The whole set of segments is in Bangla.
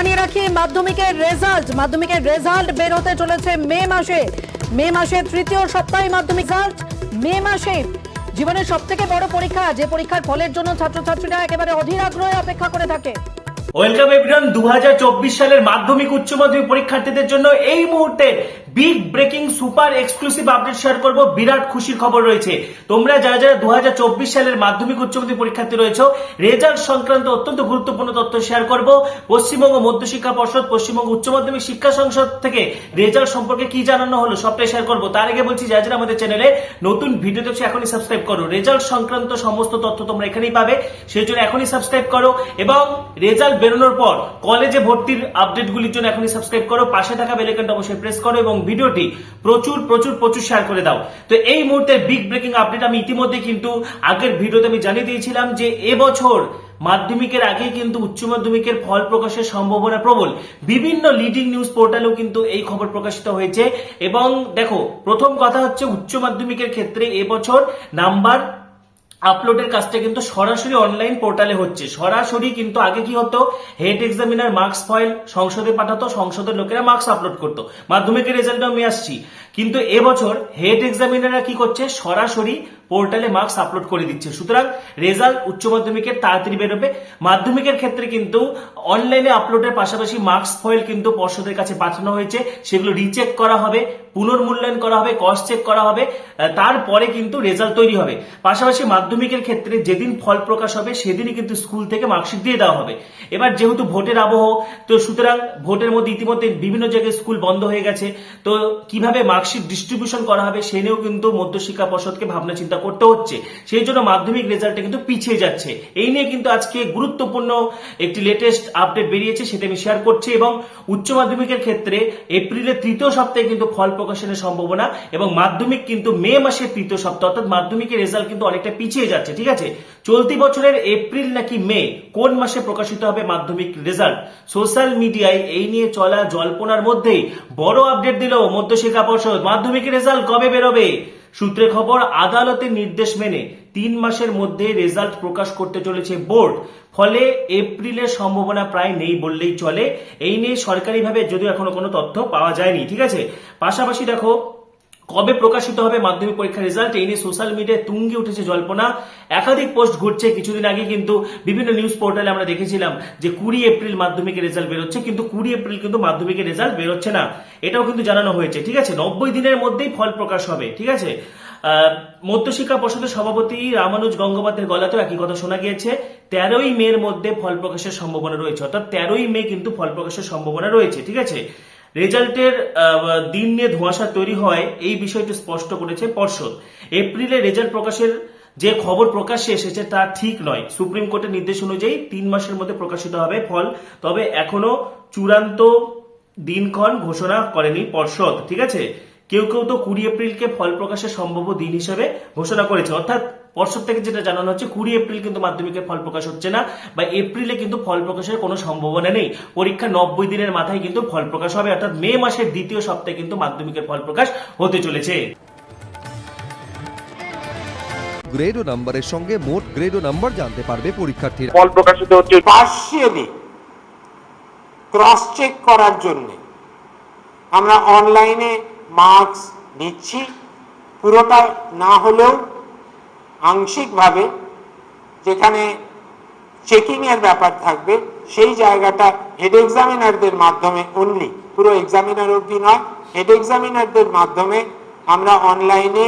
জানিয়ে রাখি, মাধ্যমিকের রেজাল্ট মাধ্যমিকের রেজাল্ট বের হতে চলেছে মে মাসে। মে মাসের তৃতীয় সপ্তাহে মাধ্যমিক রেজাল্ট মে মাসে জীবনের সব থেকে বড় পরীক্ষা, যে পরীক্ষার ফলের জন্য ছাত্রছাত্রীরা একেবারে অধীর আগ্রহে অপেক্ষা করে থাকে। ওয়েলকাম এভরিওয়ান দু সালের মাধ্যমিক উচ্চ মাধ্যমিক পরীক্ষার্থীদের জন্য এই মুহূর্তে big breaking super exclusive update share করব। বিরাট খুশির খবর রয়েছে। তোমরা যারা যারা দু হাজার চব্বিশ সালের মাধ্যমিক উচ্চ মাধ্যমিক পরীক্ষার্থী রয়েছে রেজাল্ট সংক্রান্ত অত্যন্ত গুরুত্বপূর্ণ তথ্য শেয়ার করব। পশ্চিমবঙ্গ মধ্যশিক্ষা পর্ষদ, পশ্চিমবঙ্গ উচ্চ মাধ্যমিক শিক্ষা সংসদ থেকে রেজাল্ট সম্পর্কে কি জানানো হলো সবটাই শেয়ার করব। তার আগে বলছি, যারা যারা আমাদের চ্যানেলে নতুন ভিডিও দেখছ, এখনই সাবস্ক্রাইব করো। রেজাল্ট সংক্রান্ত সমস্ত তথ্য তোমরা এখানেই পাবে। সেই জন্য এখনই সাবস্ক্রাইব করো এবং রেজাল্ট বেরোনোর পর কলেজে ভর্তির আপডেটগুলির জন্য এখনই সাবস্ক্রাইব করো। পাশে থাকা বেলাইকনটা অবশ্যই প্রেস করো এবং ভিডিওটি প্রচুর প্রচুর প্রচুর শেয়ার করে দাও। তো এই মুহূর্তে বিগ ব্রেকিং আপডেট আমি ইতিমধ্যে কিন্তু আগের ভিডিওতে আমি জানিয়ে দিয়েছিলাম যে এবছর মাধ্যমিকের আগে কিন্তু উচ্চ মাধ্যমিকের ফল প্রকাশের সম্ভাবনা প্রবল। বিভিন্ন লিডিং নিউজ পোর্টালেও কিন্তু এই খবর প্রকাশিত হয়েছে এবং দেখো, প্রথম কথা হচ্ছে উচ্চ মাধ্যমিকের ক্ষেত্রে এবছর নাম্বার আপলোডের কাজটা কিন্তু সরাসরি অনলাইন পোর্টালে হচ্ছে। সরাসরি কিন্তু আগে কি হতো? হেড এক্সামিনার মার্কস ফাইল সংসদে পাঠাতো, সংসদের লোকেরা মার্কস আপলোড করতো। মাধ্যমিকের রেজাল্ট আমি আসছি। কিন্তু এবছর হেড এক্সামিনাররা কি করছে? সরাসরি পোর্টালে মার্কস আপলোড করে দিচ্ছে। সুতরাং রেজাল্ট উচ্চ মাধ্যমিকের তাড়াতাড়ি বেরোবে। মাধ্যমিকের ক্ষেত্রে কিন্তু অনলাইনে আপলোডের পাশাপাশি মার্কস ফয়েল কিন্তু পর্ষদের কাছে পাঠানো হয়েছে। সেগুলো রিচেক করা হবে, পুনর্মূল্যায়ন করা হবে কস্ট চেক করা হবে তারপরে কিন্তু রেজাল্ট তৈরি হবে। পাশাপাশি মাধ্যমিকের ক্ষেত্রে যেদিন ফল প্রকাশ হবে, সেদিনই কিন্তু স্কুল থেকে মার্কশিট দিয়ে দেওয়া হবে। এবার যেহেতু ভোটের আবহ, তো সুতরাং ভোটের মধ্যে ইতিমধ্যে বিভিন্ন জায়গায় স্কুল বন্ধ হয়ে গেছে। তো কীভাবে মার্কশিট ডিস্ট্রিবিউশন করা হবে, সে নিয়েও কিন্তু মধ্যশিক্ষা পর্ষদকে ভাবনা চিন্তা করতে হচ্ছে। সেই জন্য মাধ্যমিক রেজাল্টটা কিন্তু পিছিয়ে যাচ্ছে। এই নিয়ে কিন্তু আজকে গুরুত্বপূর্ণ একটি লেটেস্ট আপডেট বেরিয়েছে, সেটা আমি শেয়ার করছি এবং উচ্চ মাধ্যমিকের ক্ষেত্রে এপ্রিলের তৃতীয় সপ্তাহে কিন্তু ফল প্রকাশনের সম্ভাবনা এবং মাধ্যমিক কিন্তু মে মাসের তৃতীয় সপ্তাহ, অর্থাৎ মাধ্যমিকের রেজাল্ট কিন্তু অনেকটা পিছিয়ে যাচ্ছে, ঠিক আছে? চলতি বছরের এপ্রিল নাকি মে, কোন মাসে প্রকাশিত হবে মাধ্যমিক রেজাল্ট সোশ্যাল মিডিয়ায় এই নিয়ে চলা জল্পনার মধ্যেই বড় আপডেট দিল মধ্যশিক্ষা পর্ষদ। মাধ্যমিকের রেজাল্ট কবে বেরোবে? সূত্রে খবর আদালতের নির্দেশ মেনে তিন মাসের মধ্যে রেজাল্ট প্রকাশ করতে চলেছে বোর্ড। ফলে এপ্রিলের সম্ভাবনা প্রায় নেই বললেই চলে। এই নিয়ে সরকারিভাবে যদিও এখনও কোনো তথ্য পাওয়া যায়নি, ঠিক আছে? পাশাপাশি দেখো কবে প্রকাশিত হবে মাধ্যমিক পরীক্ষার রেজাল্ট এই নিয়ে সোশ্যাল মিডিয়ায় তুঙ্গে উঠেছে জল্পনা। একাধিক পোস্ট ঘুরছে। কিছুদিন আগে কিন্তু বিভিন্ন নিউজ পোর্টালে আমরা দেখেছিলাম যে কুড়ি এপ্রিল মাধ্যমিকের রেজাল্ট বেরোচ্ছে, কিন্তু কুড়ি এপ্রিল কিন্তু মাধ্যমিকের রেজাল্ট বেরোচ্ছে না। এটাও কিন্তু জানানো হয়েছে, ঠিক আছে? নব্বই দিনের মধ্যেই ফল প্রকাশ হবে, ঠিক আছে? মধ্যশিক্ষা পর্ষদের সভাপতি রামানুজ গঙ্গোপাধ্যায়ের গলাতেও একই কথা শোনা গিয়েছে। তেরোই মের মধ্যে ফল প্রকাশের সম্ভাবনা রয়েছে, অর্থাৎ তেরোই মে কিন্তু ফল প্রকাশের সম্ভাবনা রয়েছে, ঠিক আছে? রেজাল্টের দিন নিয়ে ধোঁয়াশা তৈরি হয়, এই বিষয়টি স্পষ্ট করেছে পর্ষদ। এপ্রিলে রেজাল্ট প্রকাশের যে খবর প্রকাশ্যে এসেছে তা ঠিক নয়। সুপ্রিম কোর্টের নির্দেশ অনুযায়ী তিন মাসের মধ্যে প্রকাশিত হবে ফল, তবে এখনও চূড়ান্ত দিনক্ষণ ঘোষণা করেনি পর্ষদ, ঠিক আছে? কেউ কেউ তো কুড়ি এপ্রিলকে ফল প্রকাশের সম্ভাব্য দিন হিসেবে ঘোষণা করেছে। অর্থাৎ পর্ষদ থেকে যেটা জানানো হচ্ছে কুড়ি এপ্রিল কিন্তু মাধ্যমিকের ফল প্রকাশ হচ্ছে না বা এপ্রিলে কিন্তু ফল প্রকাশের কোনো সম্ভাবনা নেই। পরীক্ষা নব্বই দিনের মাথায় কিন্তু ফল প্রকাশ হবে অর্থাৎ মে মাসের দ্বিতীয় সপ্তাহে কিন্তু মাধ্যমিকের ফল প্রকাশ হতে চলেছে। গ্রেড ও নাম্বারের সঙ্গে মোট গ্রেড ও নাম্বার জানতে পারবে পরীক্ষার্থীরা। ফল প্রকাশিত হচ্ছে পার্শিয়ালি ক্রস চেক করার জন্য। আমরা অনলাইনে মার্কস নিচ্ছি পুরোটা না হলেও আংশিকভাবে যেখানে চেকিং এর ব্যাপার থাকবে, সেই জায়গাটা হেড এক্সামিনারদের মাধ্যমে অনলি পুরো এক্সামিনার অবধি নয় হেড এক্সামিনারদের মাধ্যমে আমরা অনলাইনে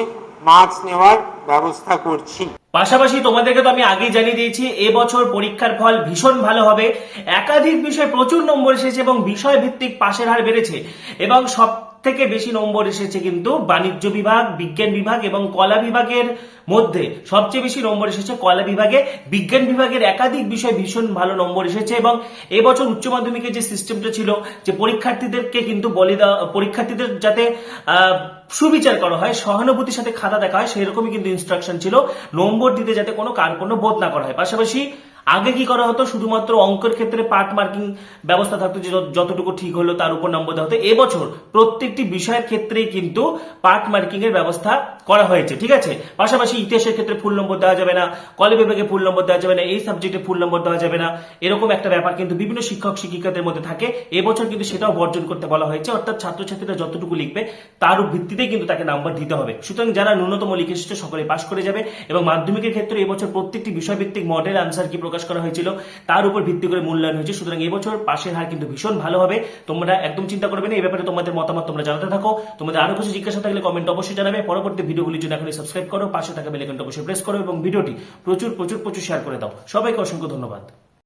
মার্কস নেওয়ার ব্যবস্থা করছি। পাশাপাশি তোমাদেরকে তো আমি আগেই জানিয়ে দিয়েছি এবছর পরীক্ষার ফল ভীষণ ভালো হবে। একাধিক বিষয়ে প্রচুর নম্বর এসেছে এবং বিষয় ভিত্তিক পাশের হার বেড়েছে। এবং সব থেকে বেশি নম্বর এসেছে কিন্তু বাণিজ্য বিভাগ, বিজ্ঞান বিভাগ এবং কলা বিভাগের মধ্যে সবচেয়ে বেশি নম্বর এসেছে কলা বিভাগে। বিজ্ঞান বিভাগের একাধিক বিষয় ভীষণ ভালো নম্বর এসেছে এবং এবছর উচ্চ মাধ্যমিকের যে সিস্টেমটা ছিল, যে পরীক্ষার্থীদেরকে কিন্তু বলে পরীক্ষার্থীদের যাতে সুবিচার করা হয়, সহানুভূতির সাথে খাতা দেখা হয়, সেরকমই কিন্তু ইনস্ট্রাকশন ছিল। নম্বর দিতে যাতে কোনো কার্পণ্য বোধ না করা হয়। পাশাপাশি আগে কি করা হতো? শুধুমাত্র অঙ্কের ক্ষেত্রে পার্ট মার্কিং ব্যবস্থা থাকতো যে যতটুকু ঠিক হলো তার উপর নম্বর দেওয়া হতো। এবছর প্রত্যেকটি বিষয়ের ক্ষেত্রেই কিন্তু পার্ট মার্কিং এর ব্যবস্থা করা হয়েছে, ঠিক আছে? পাশাপাশি ইতিহাসের ক্ষেত্রে ফুল নম্বর দেওয়া যাবে না কলে বিভাগে ফুল নম্বর দেওয়া যাবে না, এই সাবজেক্টে ফুল নম্বর দেওয়া যাবে না। এরকম একটা ব্যাপার কিন্তু বিভিন্ন শিক্ষক শিক্ষিকাদের মধ্যে থাকে। এবছর কিন্তু সেটাও বর্জন করতে বলা হয়েছে। অর্থাৎ ছাত্রছাত্রীরা যতটুকু লিখবে তার ভিত্তিতেই কিন্তু তাকে নাম্বার দিতে হবে। সুতরাং যারা ন্যূনতম লিখে এসেছে সকলে পাশ করে যাবে এবং মাধ্যমিকের ক্ষেত্রে এবছর প্রত্যেকটি বিষয়ভিত্তিক মডেল আনসার কি প্রকাশ করা হয়েছিল। তার উপর ভিত্তি করে মূল্যায়ন হয়েছে। সুতরাং এবছর পাশের হার কিন্তু ভীষণ ভালো হবে। তোমরা একদম চিন্তা করবে না, এই ব্যাপারে তোমাদের মতামত তোমরা জানাতে থাকো। তোমাদের আরও কিছু জিজ্ঞাসা থাকলে কমেন্ট অবশ্যই জানাবে। পরবর্তী ভিডিওগুলির জন্য এখনই সাবস্ক্রাইব করো, পাশে থাকা বেলাইকনটা অবশ্যই প্রেস করো এবং ভিডিওটি প্রচুর প্রচুর প্রচুর শেয়ার করে দাও। সবাইকে অসংখ্য ধন্যবাদ।